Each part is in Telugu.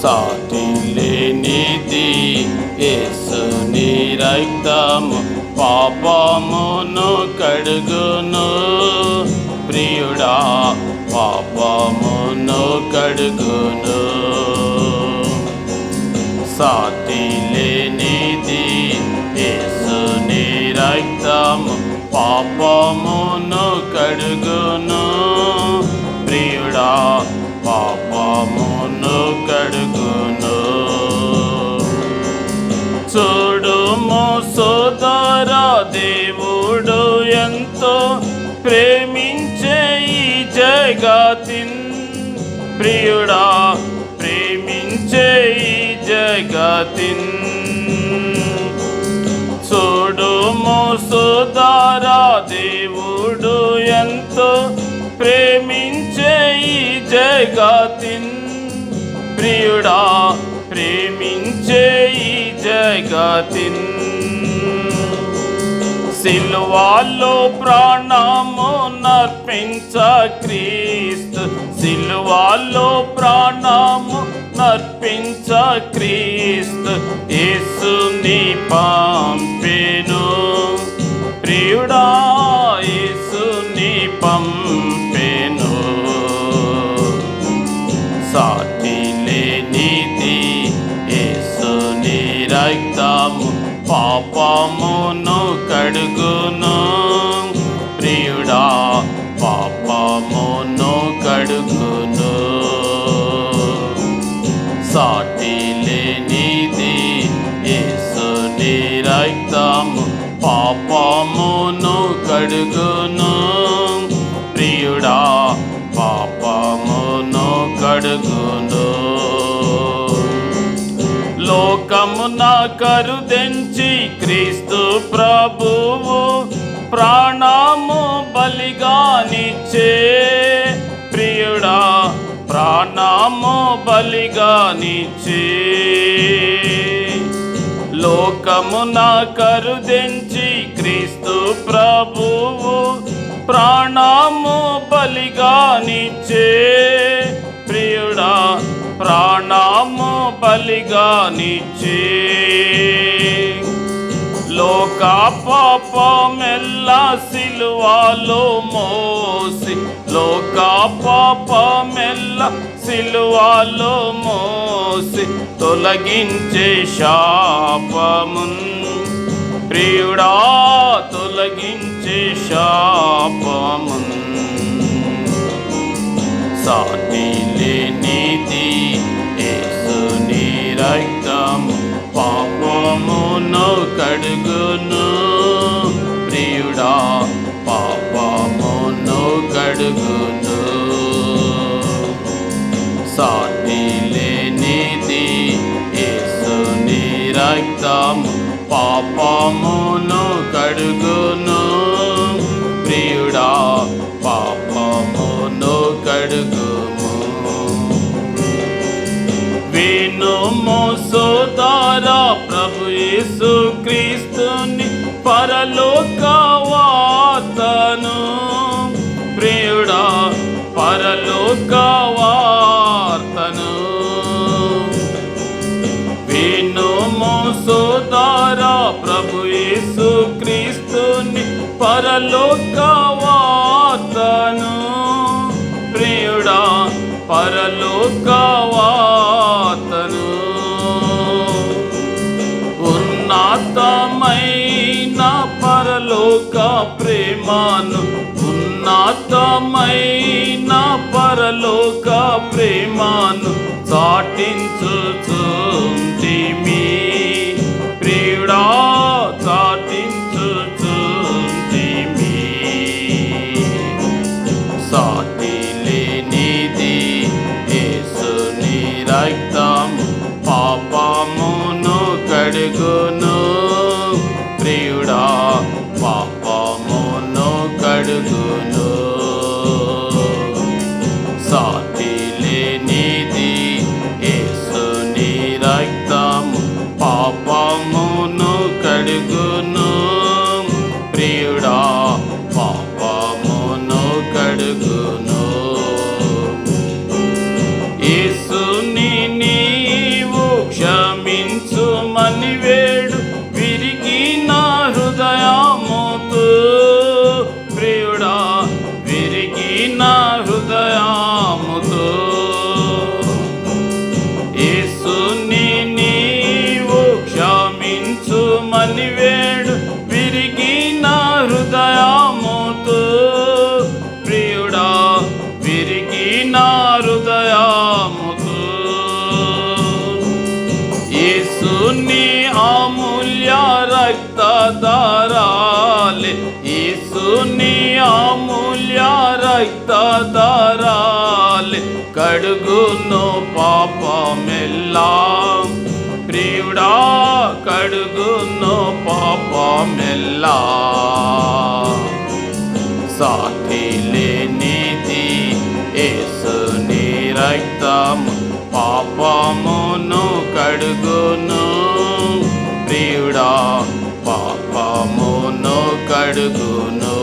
సాటి లేనిది యేసుని రక్తము పాపమును కడుగును ప్రియుడా పాపమును కడుగును సాటి లేనిది యేసుని రక్తము పాపమును కడుగును జగతిన్ ప్రియుడా ప్రేమించే ఈ జగతిన్. చూడుము సోదర దేవుడు ఎంతో ప్రేమించే ఈ జగతిన్. ప్రియుడా ప్రేమించే ఈ జగతిన్. సిల్వాలో ప్రాణము నర్పించ క్రియ సిల్వాలో ప్రాణము నర్పించ క్రీస్తు యేసుని పంపెను. ప్రియుడా యేసుని పంపెను. సాటి లేనిది యేసుని రక్తము పాపమును కడుగును. పాపమును సాటి లేనిది యేసుని రక్తము పాపమును కడుగును. ప్రియుడా పాపమును కడుగును. లోకమున కరుదెంచి క్రీస్తు ప్రభువు ప్రాణము బలిగానిచ్చే ప్రియుడా ప్రాణము బలిగానిచ్చే లోకమున కరుదెంచి క్రీస్తు ప్రభువు ప్రాణము బలిగానిచ్చే ప్రియుడా ప్రాణము బలిగానిచ్చే లోక పాపమెల్లా సిలువాలో మోసి లోక పాపమెల్ల సిలువాలో మోసి తొలగించే శాపమున్. ప్రియుడా తొలగించే శాపమున్. సాటి లేనిది యేసుని రక్తము పాపమును కడుగును. పాపమును కడుగును. ప్రియుడా పాపమును కడుగుము. వినుము సోదర ప్రభు యేసు క్రీస్తుని పరలోక వార్తను ప్రియుడా పరలోక ఉన్నతమైన పరలోక ప్రేమను ఉన్నతమైన పరలోక ప్రేమను చాటించుచుంటిమి. ప్రియుడా విరిగి నా హృదయాముకు యేసుని అమూల్య రక్త దారాలే యేసుని అమూల్య రక్త దారాలే కడుగును పాపమెల్లా. ప్రియుడా కడుగును పాపమెల్లా. పాపమును కడుగును. ప్రియుడా పాపమును కడుగును.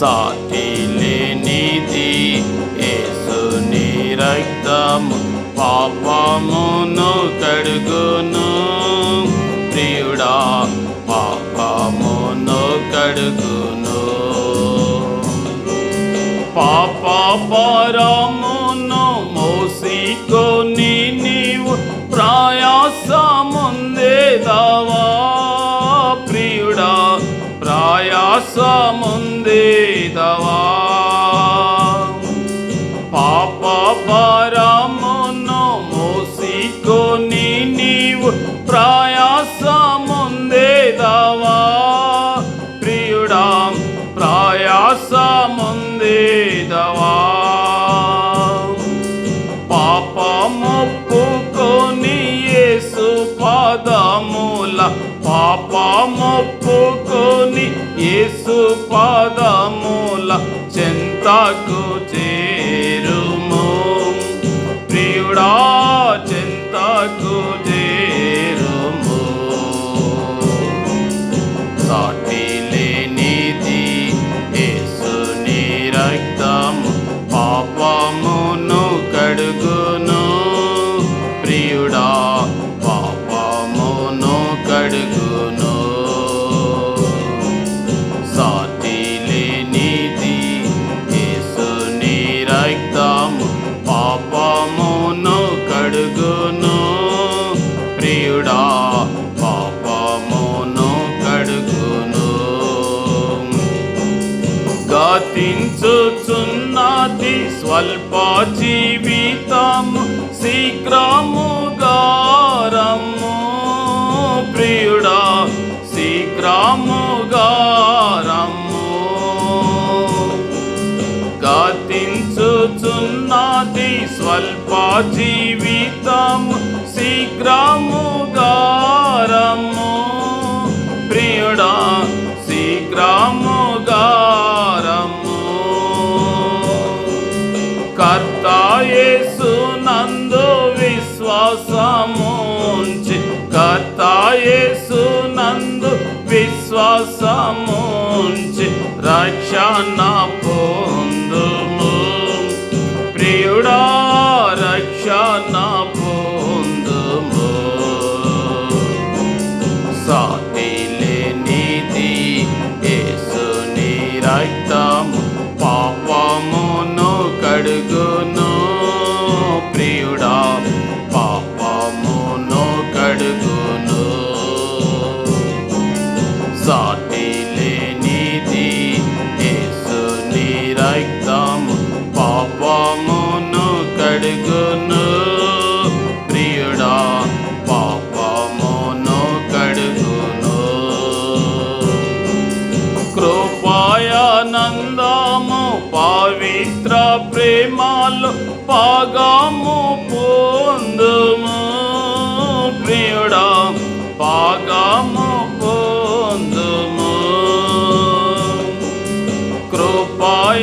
సాటి లేనిది ఏసుని రక్తము పాపమును కడుగును. ప్రియుడా పాపమును కడుగును. పాప పరమును మోసికొని నీవు ప్రయాసముందేదావా ప్రియుడా ప్రయాసముందేదవా యేసు పాదముల చెంతకు చే ప్రియుడా పాపమును కడుగును. గతించుచున్నది స్వల్ప జీవితము శీఘ్రముగారము ప్రియుడా శీఘ్రముగారము గతించుచున్నది స్వల్ప జీవితము శీఘ్రముగారము ప్రియుడా శీఘ్రముగారము కర్తాయేసు నందు విశ్వాసముంచి కర్తాయేసు నందు విశ్వాసముంచి రక్షణ పాము పొందుము ప్రియుడా పాగము పొందుము. కృపాయనందము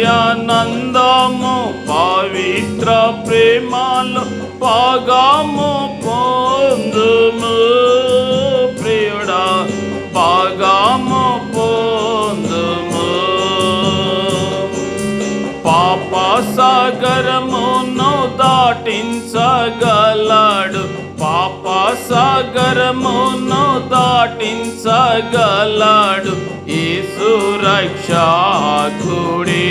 పవిత్ర ప్రేమలు పాగము దాటించగలడు పాప సాగరమును దాటించగలడు. ఈ రక్షకుడే.